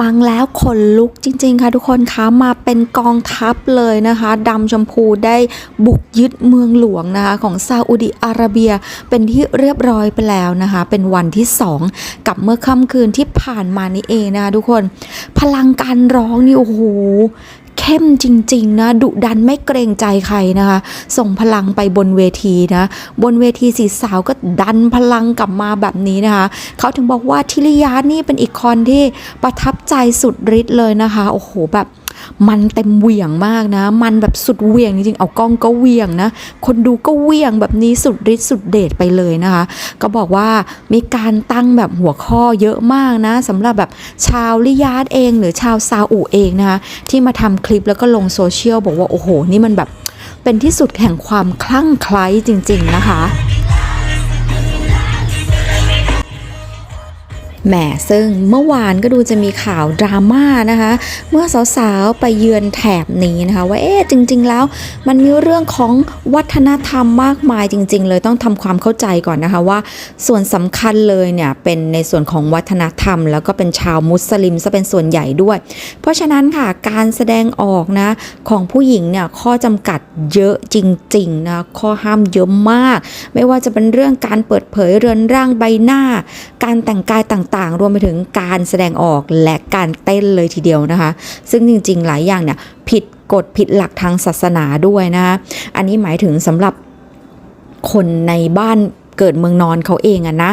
ฟังแล้วขนลุกจริง ๆ ค่ะทุกคนคะมาเป็นกองทัพเลยนะคะดำชมพูได้บุกยึดเมืองหลวงนะคะของซาอุดิอาระเบียเป็นที่เรียบร้อยไปแล้วนะคะ เป็นวันที่ 2 กับเมื่อค่ำคืนที่ผ่านมานี่เองนะคะทุกคน พลังการร้องนี่โอ้โห เข้มจริงๆนะดุดันไม่เกรงใจใครนะคะ ส่งพลังไปบนเวทีนะบนเวทีสีสาวก็ดันพลังกลับมาแบบนี้นะคะ เขาถึงบอกว่าทิริยานี่เป็นอีกคนที่ประทับใจสุดฤทธิ์เลยนะคะ โอ้โหแบบ มันเต็มเหวี่ยงมากนะ มันแบบสุดเหวี่ยงจริงๆเอากล้องก็เหวี่ยงนะ คนดูก็เหวี่ยงแบบนี้สุดฤทธิ์สุดเดชไปเลยนะคะ ก็บอกว่ามีการตั้งแบบหัวข้อเยอะมากนะสำหรับแบบชาวลิยาดเองหรือชาวซาอุเองนะคะ ที่มาทำคลิปแล้วก็ลงโซเชียลบอกว่าโอ้โห นี่มันแบบเป็นที่สุดแห่งความคลั่งไคล้จริง ๆ นะคะ แหมซึ่งเมื่อวานก็ดูจะมีข่าวดราม่านะคะ เมื่อสาวๆ ไปเยือนแถบนี้นะคะ ว่าเอ๊ะจริง ๆ แล้วมันมีเรื่องของวัฒนธรรมมากมายจริง ๆ เลยต้องทำความเข้าใจก่อนนะคะว่า ส่วนสำคัญเลยเนี่ยเป็นในส่วนของวัฒนธรรม แล้วก็เป็นชาวมุสลิมซะเป็นส่วนใหญ่ด้วย เพราะฉะนั้นค่ะการแสดงออกนะของผู้หญิงเนี่ยข้อจำกัดเยอะจริงๆนะข้อห้ามเยอะมาก ไม่ว่าจะเป็นเรื่องการเปิดเผยเรือนร่างใบหน้า การแต่งกายต่างๆ รวมไปถึงการแสดงออกและการเต้นเลยทีเดียวนะคะ ซึ่งจริง ๆ หลายอย่างเนี่ยผิดกฎผิดหลักทางศาสนาด้วยนะคะอันนี้หมายถึงสำหรับคนในบ้านเกิดเมืองนอนเขาเองอะนะ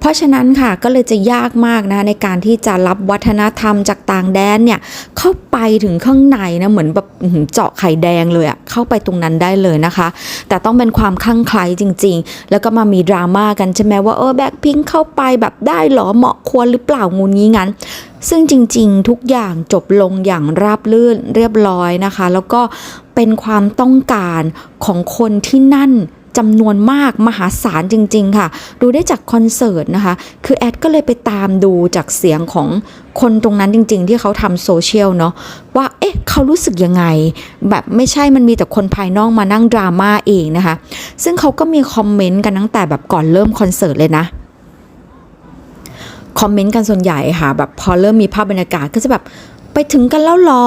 เพราะฉะนั้นค่ะก็เลยจะยากมากนะในการที่จะรับวัฒนธรรมจากต่างแดนเนี่ยเข้าไปถึงข้างในนะเหมือนแบบเจาะไข่แดงเลยอะเข้าไปตรงนั้นได้เลยนะคะ แต่ต้องเป็นความคลั่งไคล้จริง ๆ แล้วก็มามีดราม่ากันใช่ไหมว่าเออแบ็คพิงเข้าไปแบบได้หรอเหมาะควรหรือเปล่างูงี้งั้นซึ่งจริงๆ ทุกอย่างจบลงอย่างราบรื่นเรียบร้อยนะคะ แล้วก็เป็นความต้องการของคนที่นั่น จำนวนมากมหาศาลจริง ๆ ค่ะ ดูได้จากคอนเสิร์ตนะคะ คือแอดก็เลยไปตามดูจากเสียงของคนตรงนั้นจริง ๆ ที่เขาทำโซเชียลเนาะว่า เอ๊ะ เขารู้สึกยังไง แบบไม่ใช่มันมีแต่คนภายนอกมานั่งดราม่าเองนะคะ ซึ่งเขาก็มีคอมเมนต์กันตั้งแต่แบบก่อนเริ่มคอนเสิร์ตเลยนะคอมเมนต์กันส่วนใหญ่ค่ะแบบพอเริ่มมีภาพบรรยากาศก็จะแบบไปถึงกันแล้วหรอ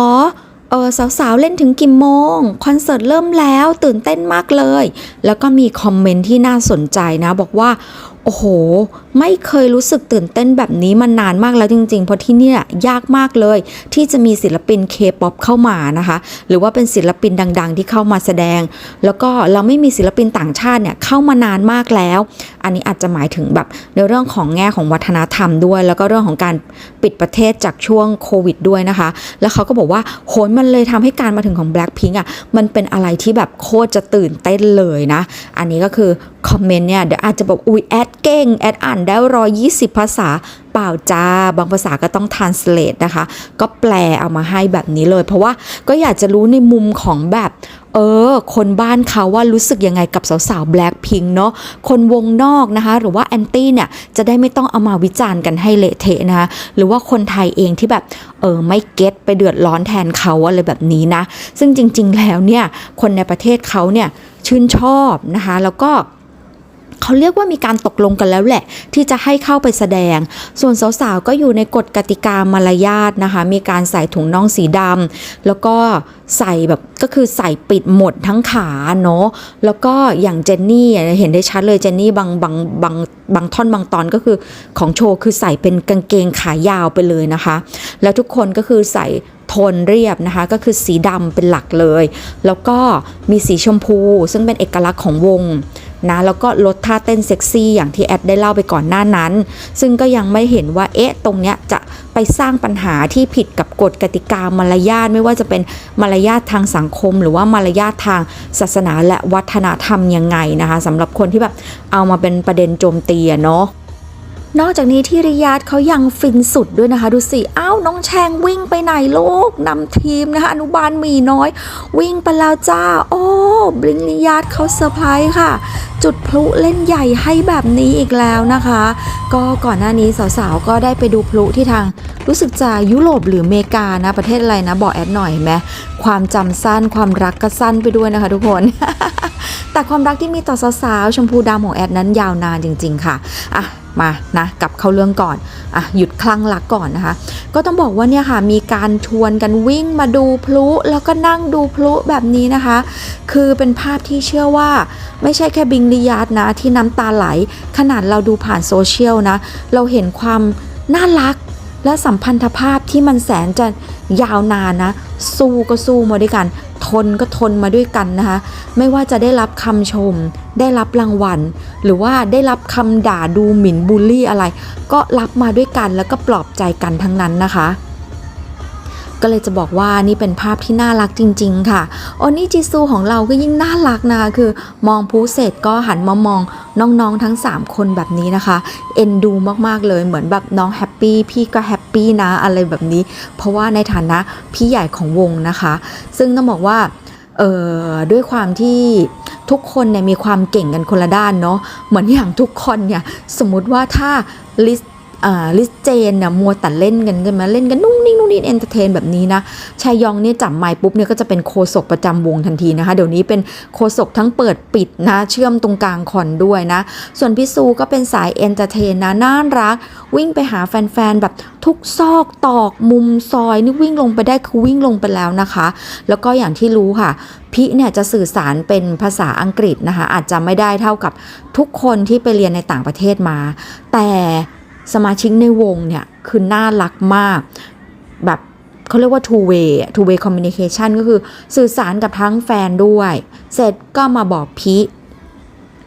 เออสาวๆ เล่นถึงกี่โมง คอนเสิร์ตเริ่มแล้วตื่นเต้นมากเลย แล้วก็มีคอมเมนต์ที่น่าสนใจนะ บอกว่า โอ้โห ไม่เคยรู้สึกตื่นเต้นแบบนี้มานานมากแล้วจริงๆ เพราะที่นี่ยากมากเลย ที่จะมีศิลปินเคป๊อปเข้ามานะคะ หรือว่าเป็นศิลปินดัง ๆ ที่เข้ามาแสดง แล้วก็เราไม่มีศิลปินต่างชาติเนี่ยเข้ามานานมากแล้ว อันนี้อาจจะหมายถึงแบบในเรื่องของแง่ของวัฒนธรรมด้วย แล้วก็เรื่องของการปิดประเทศจากช่วงโควิดด้วยนะคะ แล้วเขาก็บอกว่าโหนมันเลยทำให้การมาถึงของ Blackpink อะมันเป็นอะไรที่แบบโคตรจะตื่นเต้นเลยนะ อันนี้ก็คือคอมเมนต์เนี่ยเดี๋ยวอาจจะบอกอุ้ยแอดเก่งแอดอ่านได้ร้อยยี่สิบภาษา ล่าจ้า บางภาษาก็ต้อง translate นะคะ ก็แปลเอามาให้แบบนี้เลย เพราะว่าก็อยากจะรู้ในมุมของแบบ เออ คนบ้านเขาว่ารู้สึกยังไงกับสาวๆ Blackpink เนาะ คนวงนอกนะคะ หรือว่าแอนตี้เนี่ย จะได้ไม่ต้องเอามาวิจารณ์กันให้เละเทะนะคะ หรือว่าคนไทยเองที่แบบ เออ ไม่เก็ตไปเดือดร้อนแทนเขาอะไรแบบนี้นะ ซึ่งจริง ๆ แล้วเนี่ย คนในประเทศเขาเนี่ยชื่นชอบนะคะ แล้วก็ เขาเรียกว่ามีการตกลงกันแล้วแหละ ที่จะให้เข้าไปแสดง ส่วนสาวๆก็อยู่ในกฎกติกามารยาทนะคะ มีการใส่ถุงน่องสีดำแล้วก็ใส่แบบก็คือใส่ปิดหมดทั้งขาเนาะแล้วก็อย่างเจนนี่เห็นได้ชัดเลยเจนนี่บางบางบางบางท่อนบางตอนก็คือของโชว์คือใส่เป็นกางเกงขายาวไปเลยนะคะ แล้วทุกคนก็คือใส่ โทนเรียบนะคะ ก็คือสีดำเป็นหลักเลย แล้วก็มีสีชมพู ซึ่งเป็นเอกลักษณ์ของวงนะแล้วก็ลดท่าเต้นเซ็กซี่อย่างที่แอดได้เล่าไปก่อนหน้านั้น ซึ่งก็ยังไม่เห็นว่าเอ๊ะตรงเนี้ยจะไปสร้างปัญหาที่ผิดกับกฎกติกามารยาทไม่ว่าจะเป็นมารยาททางสังคม หรือว่ามารยาททางศาสนาและวัฒนธรรมยังไงนะคะสำหรับคนที่แบบเอามาเป็นประเด็นโจมตีเนาะ นอกจากนี้ที่ริยาดเขายังฟินสุดด้วยนะคะ ดูสิอ้าวน้องแชงวิ่งไปไหนลูกนำทีมนะคะอนุบาลมีน้อย วิ่งไปแล้วจ้า โอ้บริงริยาดเขาเซอร์ไพรส์ค่ะ จุดพลุเล่นใหญ่ให้แบบนี้อีกแล้วนะคะ ก็ก่อนหน้านี้สาวๆ ก็ได้ไปดูพลุที่ทางรู้สึกจะยุโรปหรืออเมริกานะ ประเทศอะไรนะ บอกแอดหน่อยไหมความจำสั้นความรักก็สั้นไปด้วยนะคะ ทุกคนแต่ความรักที่มีต่อสาวๆชมพูดำของแอดนั้นยาวนานจริง ๆ ค่ะอะ มานะกลับเข้าเรื่องก่อนอะหยุดคลั่งรักก่อนนะคะ ก็ต้องบอกว่าเนี่ยค่ะมีการชวนกันวิ่งมาดูพลุ แล้วก็นั่งดูพลุแบบนี้นะคะ คือเป็นภาพที่เชื่อว่า ไม่ใช่แค่บิงลิยาดนะที่น้ำตาไหล ขนาดเราดูผ่านโซเชียลนะ เราเห็นความน่ารัก และสัมพันธภาพที่มันแสนจะยาวนานนะ สู้ก็สู้มาด้วยกัน ทนก็ทนมาด้วยกันนะคะ ไม่ว่าจะได้รับคำชม ได้รับรางวัล หรือว่าได้รับคำด่าดูหมิ่นบูลลี่อะไร ก็รับมาด้วยกันแล้วก็ปลอบใจกันทั้งนั้นนะคะ ก็เลยจะบอกว่านี่เป็นภาพที่น่ารักจริง ๆ ค่ะ โอนี่จิซูของเราก็ยิ่งน่ารักนะคะคือ มองผู้เสร็จก็หันมามองน้องๆทั้ง 3 คนแบบนี้นะคะ เอ็นดูมากๆเลยเหมือนแบบน้องแฮปปี้พี่ก็แฮปปี้นะอะไรแบบนี้ เพราะว่าในฐานะพี่ใหญ่ของวงนะคะ ซึ่งต้องบอกว่าเออด้วยความที่ทุกคนเนี่ยมีความเก่งกันคนละด้านเนาะเหมือนอย่างทุกคนเนี่ยสมมุติว่าถ้าลิส ลิสเจนเนี่ยมัวแต่เล่นกันใช่ไหมเล่นกันนุ่งนิ่งนุ่งนิ่งเอนเตอร์เทนแบบนี้นะชายองเนี่ยจับไมค์ปุ๊บเนี่ยก็จะเป็นโคศกประจำวงทันทีนะคะ เดี๋ยวนี้เป็นโคศกทั้งเปิดปิดนะ เชื่อมตรงกลางคอนด้วยนะ ส่วนพี่ซูก็เป็นสายเอนเตอร์เทนนะน่ารัก วิ่งไปหาแฟนๆ แบบทุกซอกตอกมุมซอยนี่วิ่งลงไปได้คือวิ่งลงไปแล้วนะคะ แล้วก็อย่างที่รู้ค่ะพี่เนี่ยจะสื่อสารเป็นภาษาอังกฤษนะคะอาจจะไม่ได้เท่ากับทุกคนที่ไปเรียนในต่างประเทศมา แต่ สมาชิกในวงเนี่ยคือน่ารักมาก แบบเขาเรียกว่า two way two way communication ก็คือสื่อสารกับทั้งแฟนด้วย เสร็จก็มาบอกพี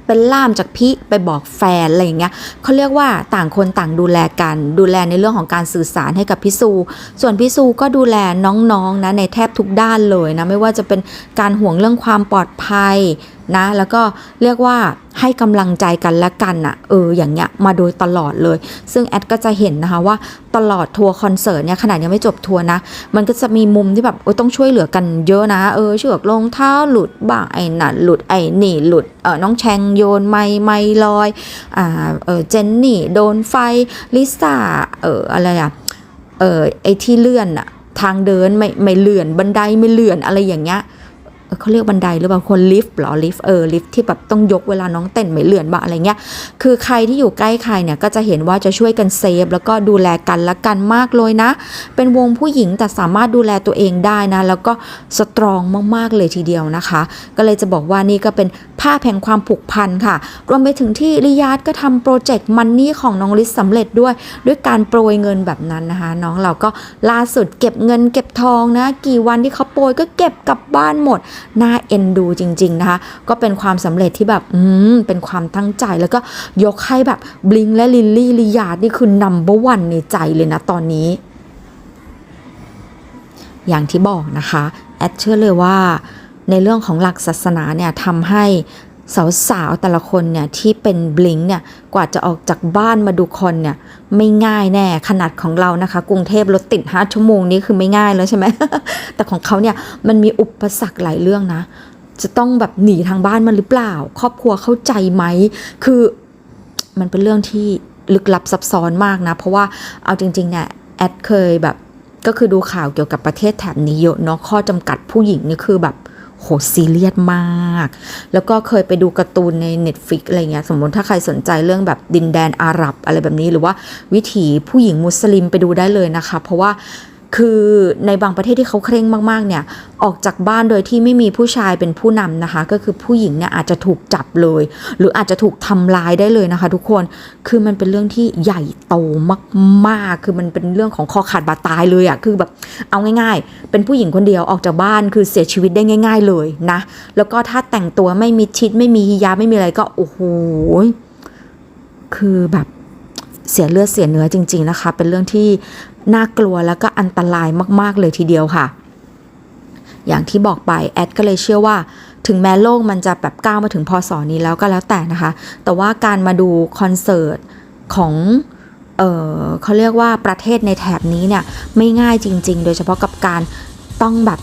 เป็นล่ามจากพี่ไปบอกแฟนอะไรอย่างเงี้ยเขาเรียกว่าต่างคนต่างดูแลกัน ดูแลในเรื่องของการสื่อสารให้กับพี่ซู ส่วนพี่ซูก็ดูแลน้องๆนะในแทบทุกด้านเลยนะ ไม่ว่าจะเป็นการห่วงเรื่องความปลอดภัย นะ แล้วก็เรียกว่าให้กำลังใจกันและกันอะเอออย่างเงี้ยมาโดยตลอดเลย ซึ่งแอดก็จะเห็นนะคะว่าตลอดทัวร์คอนเสิร์ตเนี่ยขนาดยังไม่จบทัวร์นะ มันก็จะมีมุมที่แบบโอ้ยต้องช่วยเหลือกันเยอะนะ เออเชือกรองเท้าหลุดบ้างไอ้นั่นหลุดไอ้นี่หลุดเออน้องแชงโยนไม้ไม้ลอยอ่าเออเจนนี่โดนไฟลิซ่าเอออะไรอะเออไอ้ที่เลื่อนอะทางเดินไม่ไม่เลื่อนบันไดไม่เลื่อนอะไรอย่างเงี้ย เขาเรียกบันไดหรือเปล่าคนลิฟต์หรอลิฟต์เออลิฟต์ที่แบบต้องยกเวลาน้องเต้นไม่เลื่อนบ้าอะไรเงี้ยคือใครที่อยู่ใกล้ใครเนี่ยก็จะเห็นว่าจะช่วยกันเซฟแล้วก็ดูแลกันและกันมากเลยนะ เป็นวงผู้หญิงแต่สามารถดูแลตัวเองได้นะ แล้วก็สตรองมากๆเลยทีเดียวนะคะ ก็เลยจะบอกว่านี่ก็เป็น ภาพแห่งความผูกพันค่ะ รวมไปถึงที่ริยาดก็ทำโปรเจกต์มันนี่ของน้องลิซสำเร็จด้วย ด้วยการโปรยเงินแบบนั้นนะคะ น้องเราก็ล่าสุดเก็บเงินเก็บทองนะ กี่วันที่เขาโปรยก็เก็บกลับบ้านหมด น่าเอ็นดูจริง ๆนะคะ ก็เป็นความสำเร็จที่แบบอืมเป็นความตั้งใจแล้วก็ยกให้แบบบลิงและลิลลี่ลิยาดนี่คือนัมเบอร์วันในใจเลยนะตอนนี้ อย่างที่บอกนะคะแอดเชื่อเลยว่า ในเรื่องของหลักศาสนาเนี่ยทำให้สาวๆแต่ละคนเนี่ยที่เป็นบลิงเนี่ยกว่าจะออกจากบ้านมาดูคอนเนี่ยไม่ง่ายแน่ขนาดของเรานะคะ กรุงเทพรถติด5ชั่วโมงนี้คือไม่ง่ายแล้วใช่ไหมแต่ของเขาเนี่ยมันมีอุปสรรคหลายเรื่องนะ จะต้องแบบหนีทางบ้านมันหรือเปล่า ครอบครัวเข้าใจไหมคือมันเป็นเรื่องที่ลึกลับซับซ้อนมากนะ เพราะว่าเอาจริงๆเนี่ยแอดเคยแบบก็คือดูข่าวเกี่ยวกับประเทศแถบนี้เยอะเนาะข้อจำกัดผู้หญิงนี่คือแบบ โหซีเรียสมาก แล้วก็เคยไปดูการ์ตูนใน Netflix อะไรเงี้ย สมมติถ้าใครสนใจเรื่องแบบดินแดนอาหรับอะไรแบบนี้ หรือว่าวิถีผู้หญิงมุสลิมไปดูได้เลยนะคะ เพราะว่า คือในบางประเทศที่เขาเคร่งมากๆ เนี่ย ออกจากบ้านโดยที่ไม่มีผู้ชายเป็นผู้นำนะคะ ก็คือผู้หญิงเนี่ยอาจจะถูกจับเลย หรืออาจจะถูกทำลายได้เลยนะคะ ทุกคน คือมันเป็นเรื่องที่ใหญ่โตมากๆ คือมันเป็นเรื่องของคอขาดบาดตายเลยอะคือแบบเอาง่าย ๆ เป็นผู้หญิงคนเดียวออกจากบ้านคือเสียชีวิตได้ง่าย ๆ เลยนะ แล้วก็ถ้าแต่งตัวไม่มีชิดไม่มีฮิญาไม่มีอะไรก็โอ้โห คือแบบเสียเลือดเสียเนื้อจริง ๆนะคะ เป็นเรื่องที่ น่ากลัวแล้วก็อันตรายมากๆเลยทีเดียวค่ะ อย่างที่บอกไปแอดก็เลยเชื่อว่า ถึงแม้โลกมันจะแบบก้าวมาถึงพศนี้แล้วก็แล้วแต่นะคะ แต่ว่าการมาดูคอนเสิร์ตของเออเขาเรียกว่าประเทศในแถบนี้เนี่ยไม่ง่ายจริง ๆ โดยเฉพาะกับการต้องแบบ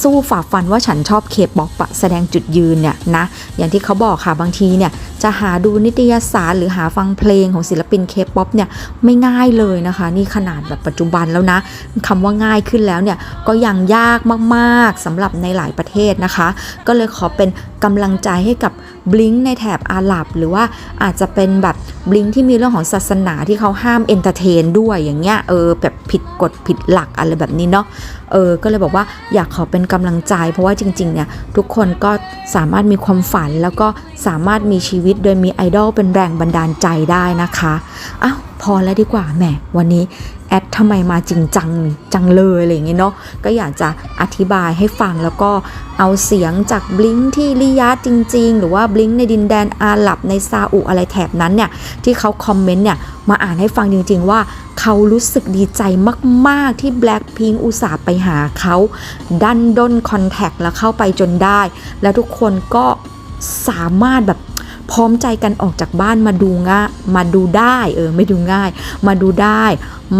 สู้ฝ่าฟันว่าฉันชอบเคป๊อปแสดงจุดยืนเนี่ยนะอย่างที่เขาบอกค่ะบางทีเนี่ยจะหาดูนิตยสารหรือหาฟังเพลงของศิลปินเคป๊อปเนี่ยไม่ง่ายเลยนะคะ นี่ขนาดแบบปัจจุบันแล้วนะคำว่าง่ายขึ้นแล้วเนี่ยก็ยังยากมากๆสำหรับในหลายประเทศนะคะ ก็เลยขอเป็น กำลังใจให้กับบลิงในแถบอาหรับ หรือว่าอาจจะเป็นแบบบลิงที่มีเรื่องของศาสนาที่เขาห้ามเอนเตอร์เทนด้วยอย่างเงี้ยเออแบบผิดกฎผิดหลักอะไรแบบนี้เนาะเออก็เลยบอกว่าอยากขอเป็นกำลังใจ เพราะว่าจริงๆเนี่ยทุกคนก็สามารถมีความฝันแล้วก็สามารถมีชีวิตโดยมีไอดอลเป็นแรงบันดาลใจได้นะคะอ้าวพอแล้วดีกว่าแหมวันนี้แอด ทำไมมาจริงจังจังเลยอะไรอย่างเงี้ยเนาะก็อยากจะอธิบายให้ฟังแล้วก็เอาเสียงจากบลิงที่ริยาดจริง ๆ หรือว่าบลิงในดินแดนอาหรับในซาอุอะไรแถบนั้นเนี่ยที่เขาคอมเมนต์เนี่ยมาอ่านให้ฟังจริง ๆ ว่าเขารู้สึกดีใจมาก ๆ ที่ Blackpink อุตส่าห์ไปหาเขาดันด้นคอนแทคแล้วเข้าไปจนได้ แล้วทุกคนก็สามารถแบบ พร้อมใจกันออกจากบ้านมาดูง่ามาดูได้เออไม่ดูง่าย มาดูได้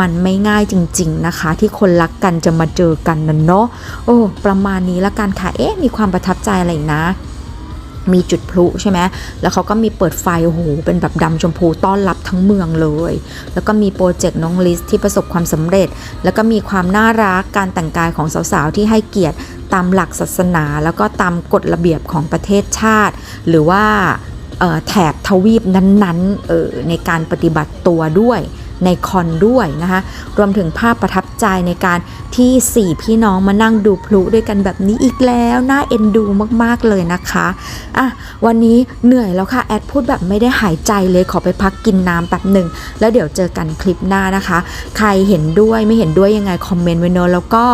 มันไม่ง่ายจริง ๆนะคะ ที่คนรักกันจะมาเจอกันนะเนาะโอ้ประมาณนี้ละกันค่ะเอ๊ะมีความประทับใจอะไรนะมีจุดพลุใช่ไหม แล้วเขาก็มีเปิดไฟ โอ้โห เป็นแบบดำชมพูต้อนรับทั้งเมืองเลย แล้วก็มีโปรเจกต์น้องลิสที่ประสบความสำเร็จ แล้วก็มีความน่ารัก การแต่งกายของสาวๆ ที่ให้เกียรติตามหลักศาสนา แล้วก็ตามกฎระเบียบของประเทศชาติ หรือว่า แถบทวีปนั้นๆเออในการปฏิบัติตัวด้วยในคอนด้วยนะคะรวมถึงภาพประทับใจในการที่ 4 พี่น้องมานั่งดูพลุด้วยกันแบบนี้อีกแล้วน่าเอ็นดูมากๆเลยนะคะอะวันนี้เหนื่อยแล้วค่ะแอดพูดแบบไม่ได้หายใจเลยขอไปพักกินน้ำแป๊บหนึ่งแล้วเดี๋ยวเจอกันคลิปหน้านะคะ ใครเห็นด้วยไม่เห็นด้วยยังไงคอมเมนต์ไว้เนอะแล้วก็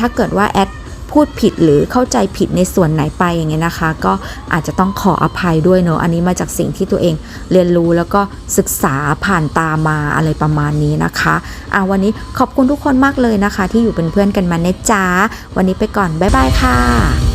ถ้าเกิดว่าแอด พูดผิดหรือเข้าใจผิดในส่วนไหนไปอย่างเงี้ยนะคะ ก็อาจจะต้องขออภัยด้วยเนอะอันนี้มาจากสิ่งที่ตัวเองเรียนรู้แล้วก็ศึกษาผ่านตามาอะไรประมาณนี้นะคะอะวันนี้ขอบคุณทุกคนมากเลยนะคะ ที่อยู่เป็นเพื่อนกันมาเนะจ้าวันนี้ไปก่อนบ๊ายบายค่ะ